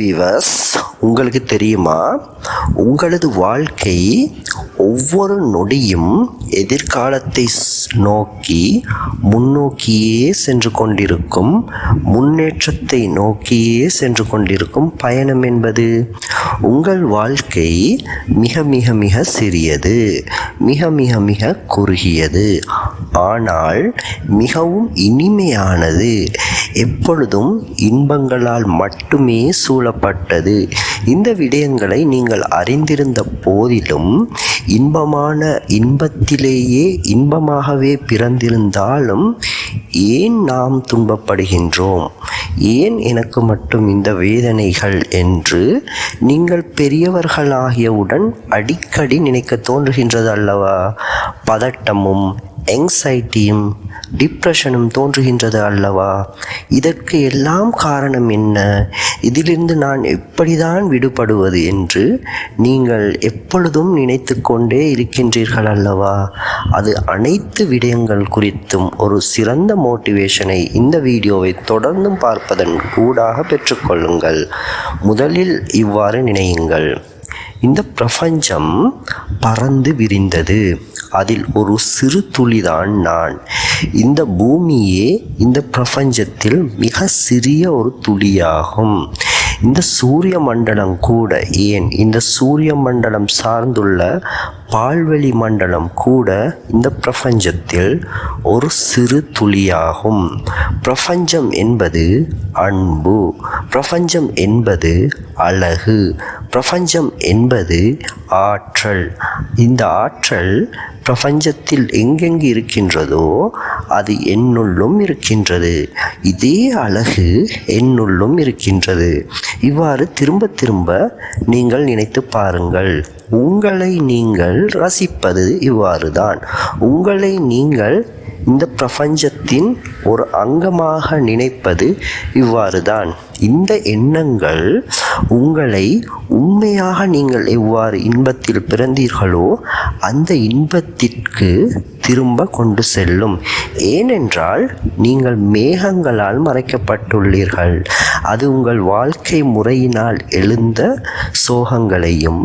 விவஸ் உங்களுக்கு தெரியுமா? உங்களது வாழ்க்கை ஒவ்வொரு நொடியும் எதிர்காலத்தை நோக்கி முன்னோக்கியே சென்று கொண்டிருக்கும் முன்னேற்றத்தை நோக்கியே சென்று கொண்டிருக்கும் பயணம் என்பது உங்கள் வாழ்க்கை மிக மிக மிக சிறியது மிக மிக மிக குறுகியது. ஆனால் மிகவும் இனிமையானது எப்பொழுதும் இன்பங்களால் மட்டுமே சூழப்பட்டது. இந்த விடயங்களை நீங்கள் அறிந்திருந்த போதிலும் இன்பமான இன்பத்திலேயே இன்பமாகவே பிறந்திருந்தாலும் ஏன் நாம் துன்பப்படுகின்றோம்? ஏன் எனக்கு மட்டும் இந்த வேதனைகள் என்று நீங்கள் பெரியவர்களாகியவுடன் அடிக்கடி நினைக்க தோன்றுகின்றது அல்லவா? பதட்டமும் எங்ஸைட்டியும் டிப்ரெஷனும் தோன்றுகின்றது அல்லவா? இதற்கு எல்லாம் காரணம் என்ன? இதிலிருந்து நான் எப்படிதான் விடுபடுவது என்று நீங்கள் எப்பொழுதும் நினைத்து கொண்டே இருக்கின்றீர்கள் அல்லவா? அது அனைத்து விடயங்கள் குறித்தும் ஒரு சிறந்த மோட்டிவேஷனை இந்த வீடியோவை தொடர்ந்தும் பார்ப்பதன் ஊடாக பெற்றுக்கொள்ளுங்கள். முதலில் இவ்வாறு நினையுங்கள். இந்த பிரபஞ்சம் பறந்து விரிந்தது. அதில் ஒரு சிறு துளிதான் நான். இந்த பூமியே இந்த பிரபஞ்சத்தில் மிக சிறிய ஒரு துளியாகும். இந்த சூரிய மண்டலம் கூட ஏன் இந்த சூரிய மண்டலம் சார்ந்துள்ள பால்வெளி மண்டலம் கூட இந்த பிரபஞ்சத்தில் ஒரு சிறு துளியாகும். பிரபஞ்சம் என்பது அன்பு. பிரபஞ்சம் என்பது அழகு. பிரபஞ்சம் என்பது ஆற்றல். இந்த ஆற்றல் பிரபஞ்சத்தில் எங்கெங்கு இருக்கின்றதோ அது என்னுள்ளும் இருக்கின்றது. இதே அழகு என்னுள்ளும் இருக்கின்றது. இவ்வாறு திரும்ப திரும்ப நீங்கள் நினைத்து பாருங்கள். உங்களை நீங்கள் ரசிப்பது இவ்வாறு தான் உங்களை நீங்கள் இந்த பிரபஞ்சத்தின் ஒரு அங்கமாக நினைப்பது இவ்வாறு தான் இந்த எண்ணங்கள் உங்களை உண்மையாக நீங்கள் எவ்வாறு இன்பத்தில் பிறந்தீர்களோ அந்த இன்பத்திற்கு திரும்ப கொண்டு செல்லும். ஏனென்றால் நீங்கள் மேகங்களால் மறைக்கப்பட்டுள்ளீர்கள். அது உங்கள் வாழ்க்கை முறையினால் எழுந்த சோகங்களையும்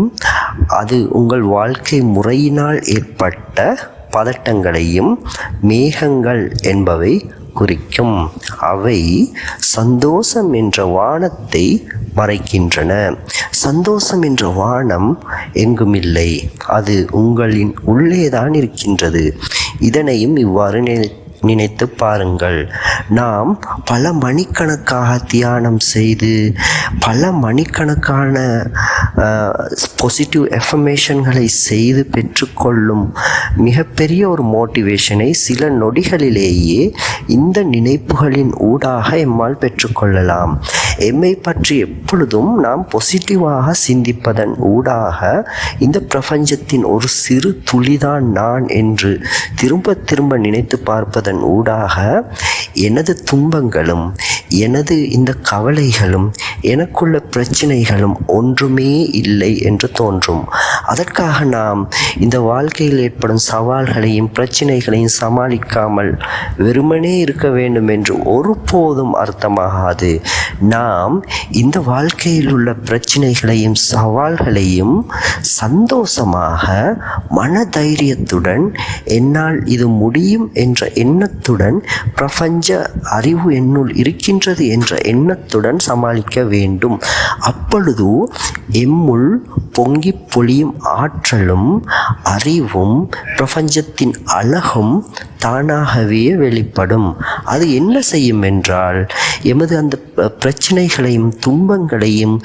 அது உங்கள் வாழ்க்கை முறையினால் ஏற்பட்ட பதட்டங்களையும் மேகங்கள் என்பவை குறிக்கும். அவை சந்தோஷம் என்ற வானத்தை மறைக்கின்றன. சந்தோஷம் என்ற வானம் எங்குமில்லை. அது உங்களின் உள்ளேதான் இருக்கின்றது. இதனையும் இவ்வாறு நினை நினைத்து பாருங்கள். நாம் பல மணிக்கணக்காக தியானம் செய்து பல மணிக்கணக்கான பாசிட்டிவ் எஃபர்மேஷன்களை செய்து பெற்றுக்கொள்ளும் மிகப்பெரிய ஒரு மோட்டிவேஷனை சில நொடிகளிலேயே இந்த நினைப்புகளின் ஊடாக எம்மால் பெற்றுக்கொள்ளலாம். எம்மை பற்றி எப்பொழுதும் நாம் பொசிட்டிவாக சிந்திப்பதன் ஊடாக இந்த பிரபஞ்சத்தின் ஒரு சிறு துளிதான் நான் என்று திரும்ப திரும்ப நினைத்து பார்ப்பதன் ஊடாக எனது துன்பங்களும் எனது இந்த கவலைகளும் எனக்குள்ள பிரச்சனைகளும் ஒன்றுமே இல்லை என்று தோன்றும். அதற்காக நாம் இந்த வாழ்க்கையில் ஏற்படும் சவால்களையும் பிரச்சனைகளையும் சமாளிக்காமல் வெறுமனே இருக்க வேண்டும் என்று ஒருபோதும் அர்த்தமாகாது. நாம் இந்த வாழ்க்கையில் உள்ள பிரச்சனைகளையும் சவால்களையும் சந்தோஷமாக மனதைரியத்துடன் என்னால் இது முடியும் என்ற எண்ணத்துடன் பிரபஞ்ச அறிவு என்னுள் இருக்கின்றது என்ற எண்ணத்துடன் சமாளிக்க வேண்டும். அப்பொழுது எம்முள் பொங்கி பொழியும் ஆற்றலும் அறிவும் பிரபஞ்சத்தின் அழகும் தானாகவே வெளிப்படும். அது என்ன செய்யும் என்றால் எமது அந்த பிரச்சனைகளையும் துன்பங்களையும்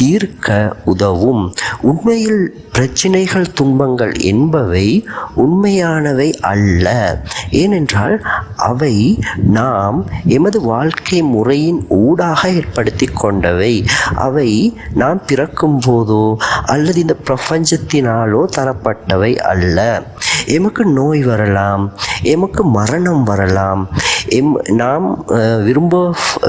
தீர்க்க உதவும். உண்மையில் பிரச்சினைகள் துன்பங்கள் என்பவை உண்மையானவை அல்ல. ஏனென்றால் அவை நாம் எமது வாழ்க்கை முறையின் ஊடாக ஏற்படுத்தி கொண்டவை. அவை நாம் பிறக்கும் போதோ அல்லது இந்த பிரபஞ்சத்தினாலோ தரப்பட்டவை அல்ல. எமக்கு நோய் வரலாம் எமக்கு மரணம் வரலாம். எம் நாம் விரும்ப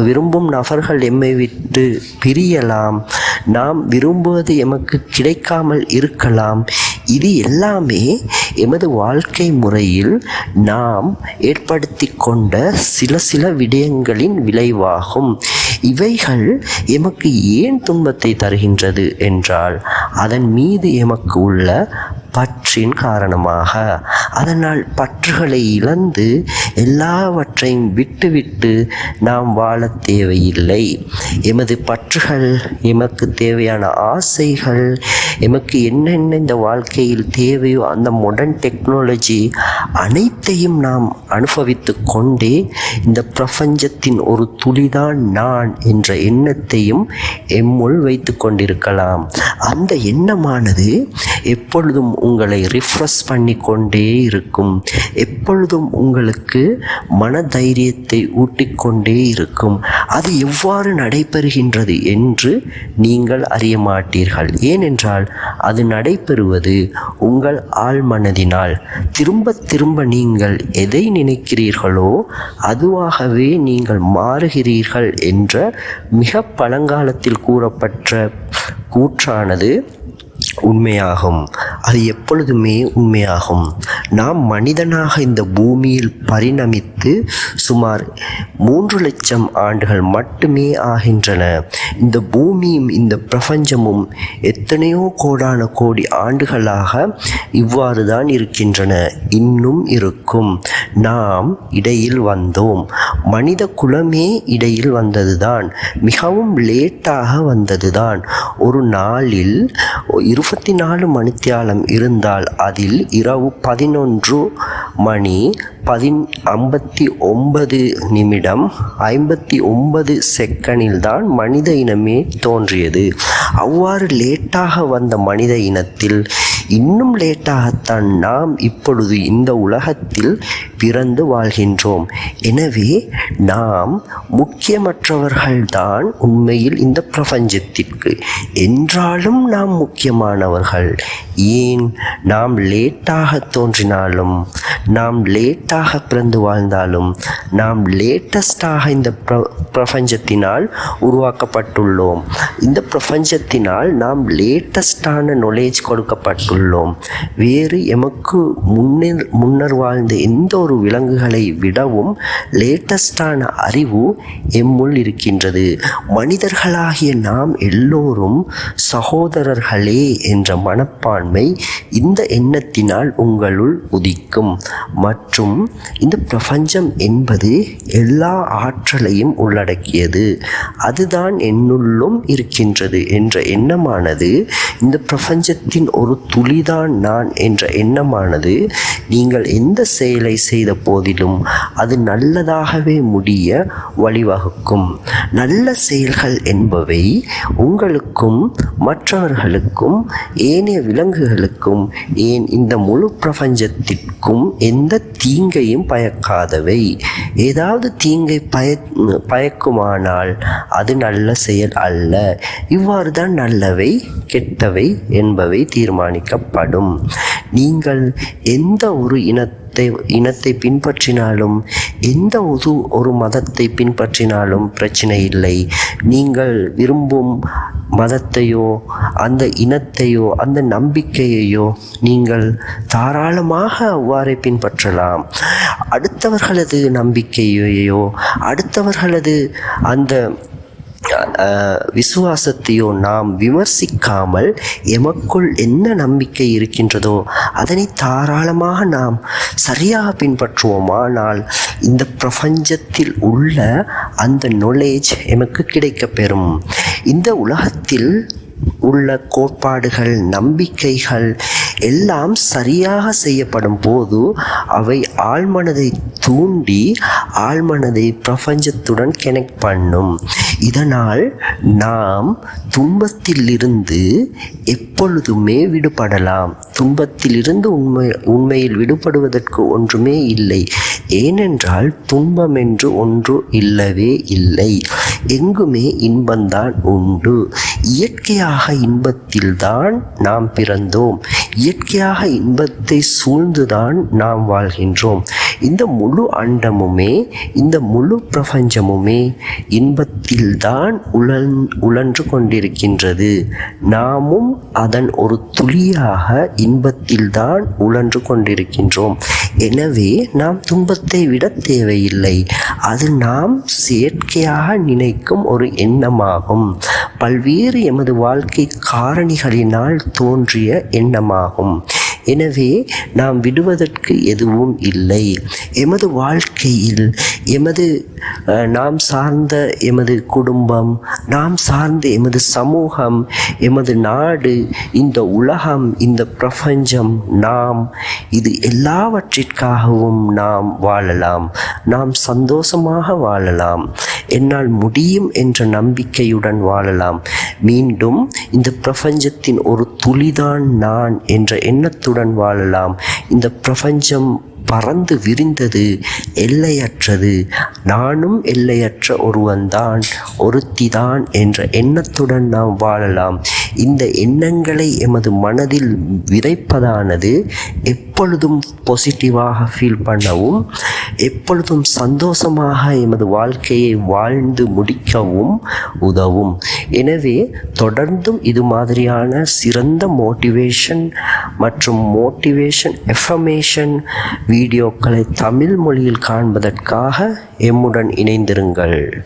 விரும்பும் நபர்கள் எம்மை விட்டு பிரியலாம். நாம் விரும்புவது எமக்கு கிடைக்காமல் இருக்கலாம். இது எல்லாமே எமது வாழ்க்கை முறையில் நாம் ஏற்படுத்தி கொண்ட சில சில விடயங்களின் விளைவாகும். இவைகள் எமக்கு ஏன் துன்பத்தை தருகின்றது என்றால் அதன் மீது எமக்கு உள்ள பற்றின் காரணமாக அதனால் பற்றுகளை இழந்து எல்லாவற்றையும் விட்டுவிட்டு நாம் வாழ தேவையில்லை. எமது பற்றுகள் எமக்கு தேவையான ஆசைகள் எமக்கு என்னென்ன இந்த வாழ்க்கையில் தேவையோ அந்த மாடர்ன் டெக்னாலஜி அனைத்தையும் நாம் அனுபவித்து கொண்டே இந்த பிரபஞ்சத்தின் ஒரு துளிதான் நான் என்ற எண்ணத்தையும் எம்முள் வைத்து கொண்டிருக்கலாம். அந்த எண்ணமானது எப்பொழுதும் உங்களை ரிஃப்ரெஷ் பண்ணி கொண்டே இருக்கும். எப்பொழுதும் உங்களுக்கு மன தைரியத்தை ஊட்டிக்கொண்டே இருக்கும். அது எவ்வாறு நடைபெறுகின்றது என்று நீங்கள் அறிய மாட்டீர்கள். ஏனென்றால் அது நடைபெறுவது உங்கள் ஆழ்மனதினால். திரும்ப திரும்ப நீங்கள் எதை நினைக்கிறீர்களோ அதுவாகவே நீங்கள் மாறுகிறீர்கள் என்ற மிக பழங்காலத்தில் கூறப்பட்ட கூற்றானது உண்மையாகும். அது எப்பொழுதுமே உண்மையாகும். நாம் மனிதனாக இந்த பூமியில் பரிணமித்து சுமார் மூன்று லட்சம் ஆண்டுகள் மட்டுமே ஆகின்றன. இந்த பூமியும் இந்த பிரபஞ்சமும் எத்தனையோ கோடான கோடி ஆண்டுகளாக இவ்வாறு தான் இருக்கின்றன. இன்னும் இருக்கும். நாம் இடையில் வந்தோம். மனித குலமே இடையில் வந்ததுதான். மிகவும் லேட்டாக வந்ததுதான். ஒரு நாளில் இருபத்தி நாலு மணித்தியாலம் இருந்தால் அதில் இரவு பதினொன்று மணி பதின் ஐம்பத்தி ஒன்பது நிமிடம் ஐம்பத்தி ஒன்பது செகண்டில் தான் மனித இனமே தோன்றியது. அவ்வாறு லேட்டாக வந்த மனித இனத்தில் இன்னும் லேட்டாகத்தான் நாம் இப்பொழுது இந்த உலகத்தில் பிறந்து வாழ்கின்றோம். எனவே நாம் முக்கியமற்றவர்கள்தான் உண்மையில் இந்த பிரபஞ்சத்திற்கு. என்றாலும் நாம் முக்கியமானவர்கள். ஏன் நாம் லேட்டாக தோன்றினாலும் நாம் லேட்டாக பிறந்து வாழ்ந்தாலும் நாம் லேட்டஸ்டாக இந்த பிர பிரபஞ்சத்தினால் உருவாக்கப்பட்டுள்ளோம். இந்த பிரபஞ்சத்தினால் நாம் லேட்டஸ்டான நாலேஜ் கொடுக்கப்பட்டுள்ளோம். வேறு எமக்கு முன்னர் முன்னர் வாழ்ந்த எந்த ஒரு விலங்குகளை விடவும் லேட்டஸ்டான அறிவு எம்முள் இருக்கின்றது. மனிதர்களாகிய நாம் எல்லோரும் சகோதரர்களே என்ற மனப்பான்மை இந்த எண்ணத்தினால் உங்களுள் உதிக்கும். மற்றும் இந்த பிரபஞ்சம் என்பது எல்லா ஆற்றலையும் உள்ளடக்கியது. அதுதான் என்னுள்ளும் இருக்கின்றது என்ற எண்ணமானது இந்த பிரபஞ்சத்தின் ஒரு துளி புலிதான் நான் என்ற எண்ணமானது நீங்கள் எந்த செயலை செய்த போதிலும் அது நல்லதாகவே முடிய வழிவகுக்கும். நல்ல செயல்கள் என்பவை உங்களுக்கும் மற்றவர்களுக்கும் ஏனைய விலங்குகளுக்கும் ஏன் இந்த முழு பிரபஞ்சத்திற்கும் எந்த தீங்கையும் பயக்காதவை. ஏதாவது தீங்கை பய பயக்குமானால் அது நல்ல செயல் அல்ல. இவ்வாறு தான் நல்லவை கெட்டவை என்பவை அழைக்கப்படும் நீங்கள் எந்த ஒரு இனத்தை இனத்தை பின்பற்றினாலும் எந்த ஒரு ஒரு மதத்தை பின்பற்றினாலும் பிரச்சனை இல்லை. நீங்கள் விரும்பும் மதத்தையோ அந்த இனத்தையோ அந்த நம்பிக்கையையோ நீங்கள் தாராளமாக அவ்வாறே பின்பற்றலாம். அடுத்தவர்களது நம்பிக்கையையோ அடுத்தவர்களது அந்த விசுவாசத்தையோ நாம் விமர்சிக்காமல் எமக்குள் என்ன நம்பிக்கை இருக்கின்றதோ அதனை தாராளமாக நாம் சரியாக பின்பற்றுவோமானால் இந்த பிரபஞ்சத்தில் உள்ள அந்த நாலேஜ் எமக்கு கிடைக்கப்பெறும் இந்த உலகத்தில் உள்ள கோட்பாடுகள் நம்பிக்கைகள் எல்லாம் சரியாக செய்யப்படும் போது அவை ஆழ்மனதை தூண்டி ஆழ்மனதை பிரபஞ்சத்துடன் கனெக்ட் பண்ணும். இதனால் நாம் துன்பத்திலிருந்து எப்பொழுதுமே விடுபடலாம். துன்பத்திலிருந்து உண்மை உண்மையில் விடுபடுவதற்கு ஒன்றுமே இல்லை. ஏனென்றால் துன்பம் என்று ஒன்று இல்லவே இல்லை. எங்குமே இன்பம்தான் உண்டு. இயற்கையாக இன்பத்தில்தான் நாம் பிறந்தோம். இயற்கையாக இன்பத்தை சூழ்ந்துதான் நாம் வாழ்கின்றோம். இந்த முழு அண்டமுமே இந்த முழு பிரபஞ்சமுமே இன்பத்தில்தான் உழன் உழன்று கொண்டிருக்கின்றது. நாமும் அதன் ஒரு துளியாக இன்பத்தில்தான் உழன்று கொண்டிருக்கின்றோம். எனவே நாம் துன்பத்தை விட தேவையில்லை. அது நாம் செயற்கையாக நினைக்கும் ஒரு எண்ணமாகும். பல்வேறு எமது வாழ்க்கை காரணிகளினால் தோன்றிய எண்ணமாகும். எனவே நாம் விடுவதற்கு எதுவும் இல்லை. எமது வாழ்க்கையில் எமது நாம் சார்ந்த எமது குடும்பம் நாம் சார்ந்த எமது சமூகம் எமது நாடு இந்த உலகம் இந்த பிரபஞ்சம் நாம் இது எல்லாவற்றிற்காகவும் நாம் வாழலாம். நாம் சந்தோஷமாக வாழலாம். என்னால் முடியும் என்ற நம்பிக்கையுடன் வாழலாம். மீண்டும் இந்த பிரபஞ்சத்தின் ஒரு துளிதான் நான் என்ற எண்ணத்துடன் வாழலாம். இந்த பிரபஞ்சம் பறந்து விரிந்தது எல்லையற்றது. நானும் எல்லையற்ற ஒருவன்தான் ஒருத்திதான் என்ற எண்ணத்துடன் நாம் வாழலாம். இந்த எண்ணங்களை எமது மனதில் விதைப்பதானது எப்பொழுதும் பாசிட்டிவாக ஃபீல் பண்ணவும் எப்பொழுதும் சந்தோஷமாக எமது வாழ்க்கையை வாழ்ந்து முடிக்கவும் உதவும். எனவே தொடர்ந்தும் இது மாதிரியான சிறந்த மோட்டிவேஷன் மற்றும் மோட்டிவேஷன் எஃபமேஷன் வீடியோக்களை தமிழ் மொழியில் காண்பதற்காக எம்முடன் இணைந்திருங்கள்.